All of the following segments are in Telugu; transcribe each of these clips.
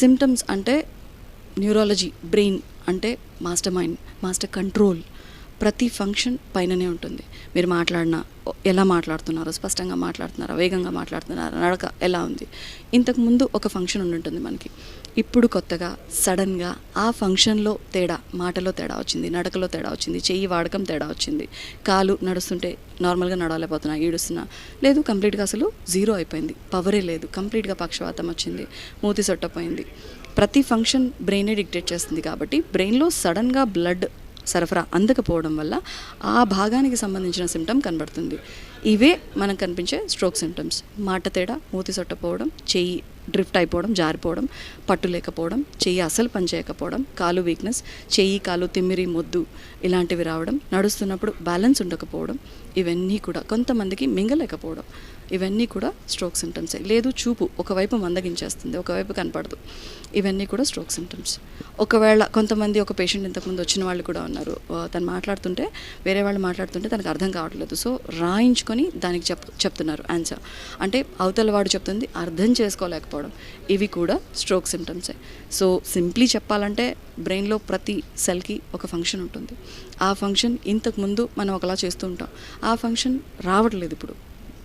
సిమ్టమ్స్ అంటే న్యూరాలజీ బ్రెయిన్ అంటే మాస్టర్ మైండ్ మాస్టర్ కంట్రోల్ ప్రతి ఫంక్షన్ పైననే ఉంటుంది. మీరు మాట్లాడినా ఎలా మాట్లాడుతున్నారు స్పష్టంగా మాట్లాడుతున్నారా వేగంగా మాట్లాడుతున్నారా నడక ఎలా ఉంది? ఇంతకు ముందు ఒక ఫంక్షన్ ఉండి ఉంటుంది మనకి. ఇప్పుడు కొత్తగా సడన్గా ఆ ఫంక్షన్లో తేడా మాటలో తేడా వచ్చింది నడకలో తేడా వచ్చింది చెయ్యి వాడకం తేడా వచ్చింది. కాలు నడుస్తుంటే నార్మల్గా నడవలేకపోతున్నా ఈడుస్తున్నా లేదు కంప్లీట్గా అసలు జీరో అయిపోయింది. పవరే లేదు. కంప్లీట్గా పక్షవాతం వచ్చింది. మూతి సొట్టపోయింది ప్రతి ఫంక్షన్ బ్రెయినే డిక్టేట్ చేస్తుంది కాబట్టి బ్రెయిన్లో సడన్గా బ్లడ్ సరఫరా అందకపోవడం వల్ల ఆ భాగానికి సంబంధించిన సిమ్టమ్ కనబడుతుంది. ఇవే మనకు కనిపించే స్ట్రోక్ సిమ్టమ్స్ మాట తేడా మూతి సొట్టపోవడం చెయ్యి డ్రిఫ్ట్ అయిపోవడం జారిపోవడం పట్టు లేకపోవడం చెయ్యి అసలు పనిచేయకపోవడం కాలు వీక్నెస్ చెయ్యి కాలు తిమ్మిరి మొద్దు ఇలాంటివి రావడం నడుస్తున్నప్పుడు బ్యాలెన్స్ ఉండకపోవడం ఇవన్నీ కూడా కొంతమందికి మింగలేకపోవడం ఇవన్నీ కూడా స్ట్రోక్ సిమ్టమ్సే లేదు చూపు ఒకవైపు మందగించేస్తుంది ఒకవైపు కనపడదు ఇవన్నీ కూడా స్ట్రోక్ సిమ్టమ్స్ ఒకవేళ కొంతమంది ఒక పేషెంట్ ఇంతకుముందు వచ్చిన వాళ్ళు కూడా ఉన్నారు తను మాట్లాడుతుంటే వేరే వాళ్ళు మాట్లాడుతుంటే తనకు అర్థం కావట్లేదు. సో రాయించుకొని దానికి చెప్ చెప్తున్నారు ఆన్సర్ అంటే అవతల వాడు చెప్తుంది అర్థం లేకపోవడం ఇవి కూడా స్ట్రోక్ సిమ్టమ్సే సో సింప్లీ చెప్పాలంటే బ్రెయిన్లో ప్రతి సెల్కి ఒక ఫంక్షన్ ఉంటుంది. ఆ ఫంక్షన్ ఇంతకు ముందు మనం ఒకలా చేస్తూ ఉంటాం. ఆ ఫంక్షన్ రావట్లేదు ఇప్పుడు.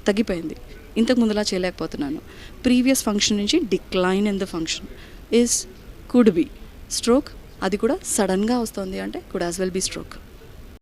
తగ్గిపోయింది. ఇంతకు ముందులా చేయలేకపోతున్నాను. ప్రీవియస్ ఫంక్షన్ నుంచి decline in the function is could be stroke అది కూడా సడన్గా వస్తుంది అంటే could as well be stroke